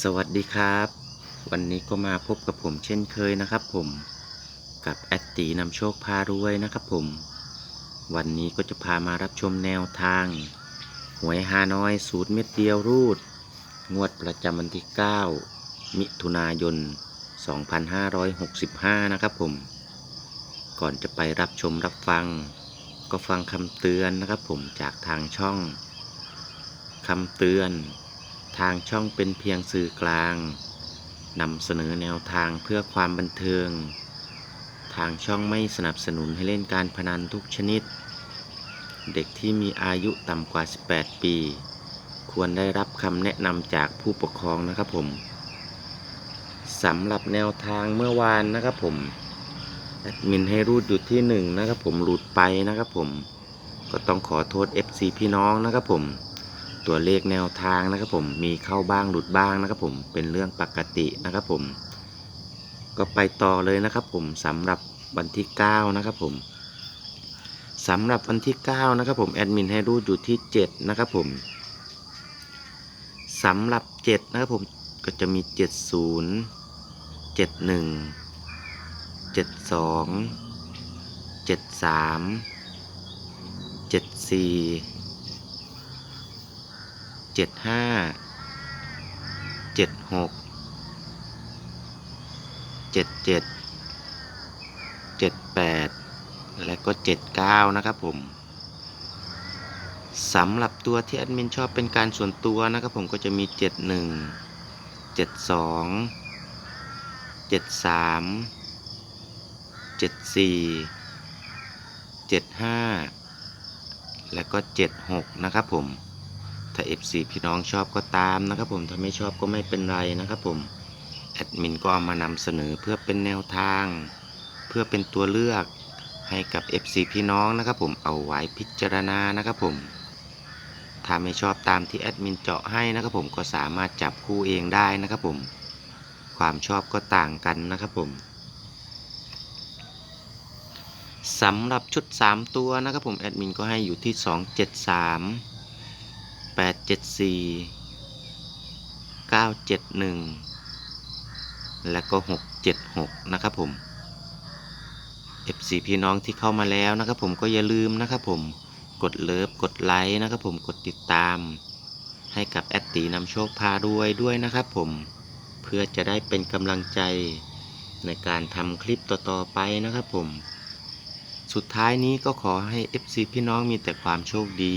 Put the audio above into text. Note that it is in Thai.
สวัสดีครับ วันนี้ก็มาพบกับผมเช่นเคยนะครับผมกับแอดตีนำโชคพารวยนะครับผม วันนี้ก็จะพามารับชมแนวทาง หวยฮานอยสูตรเม็ดเดียวรูด งวดประจำวันที่ 9 มิถุนายน 2565 นะครับผม ก่อนจะไปรับชมรับฟัง ก็ฟังคำเตือนนะครับผมจากทางช่องคำเตือน ทางช่องเป็นเพียงสื่อกลางนำเสนอแนวทางเพื่อความบันเทิง ทางช่องไม่สนับสนุนให้เล่นการพนันทุกชนิด เด็กที่มีอายุต่ำกว่า 18 ปี ควรได้รับคำแนะนำจากผู้ปกครองนะครับผมสำหรับแนวทางเมื่อวานนะครับผมแอดมินให้รูดอยู่ที่หนึ่งนะครับผมหลุดไปนะครับผมก็ต้องขอโทษ FC พี่น้องนะครับผม ตัวเลขแนวทางนะครับผมมีเข้าบ้างหลุดบ้างนะครับผมเป็นเรื่องปกตินะครับผม ก็ไปต่อเลยนะครับผมสำหรับวันที่ 9 นะครับผมสำหรับวันที่ 9 นะครับผมแอดมินให้รูดอยู่ที่ 7 นะครับผมสำหรับ 7 นะครับผมก็จะมี 70 71 72 73 74 เจ็ดห้าเจ็ดหกเจ็ดเจ็ดเจ็ดแปดและก็เจ็ดเก้านะครับผมสำหรับตัวที่แอดมินชอบเป็นการส่วนตัวนะครับผมก็จะมีเจ็ดหนึ่งเจ็ดสองเจ็ดสามเจ็ดสี่เจ็ดห้าและก็เจ็ดหกนะครับผม ถ้า FC พี่น้องชอบก็ตามนะครับผมถ้าไม่ชอบก็ไม่เป็นไรนะครับผมแอดมินก็เอามานำเสนอเพื่อเป็นแนวทาง เพื่อเป็นตัวเลือกให้กับ FC พี่น้องนะครับผมเอาไว้พิจารณานะครับผมถ้าไม่ชอบตามที่แอดมินเจาะให้นะครับผมก็สามารถจับคู่เองได้นะครับผมความชอบก็ต่างกันนะครับผมสำหรับชุด 3 ตัวนะครับผมแอดมินก็ให้อยู่ที่ 273 แปดเจ็ดสี่เก้าเจ็ดหนึ่งและก็หกเจ็ดหกนะครับผม FC พี่น้องที่เข้ามาแล้วนะครับผมก็อย่าลืมนะครับผมกดเลิฟกดไลค์นะครับผมกดติดตาม ให้กับแอดตีนำโชคพารวยด้วยนะครับผมเพื่อจะได้เป็นกำลังใจในการทำคลิปต่อๆไปนะครับผม สุดท้ายนี้ก็ขอให้ FC พี่น้องมีแต่ความโชคดี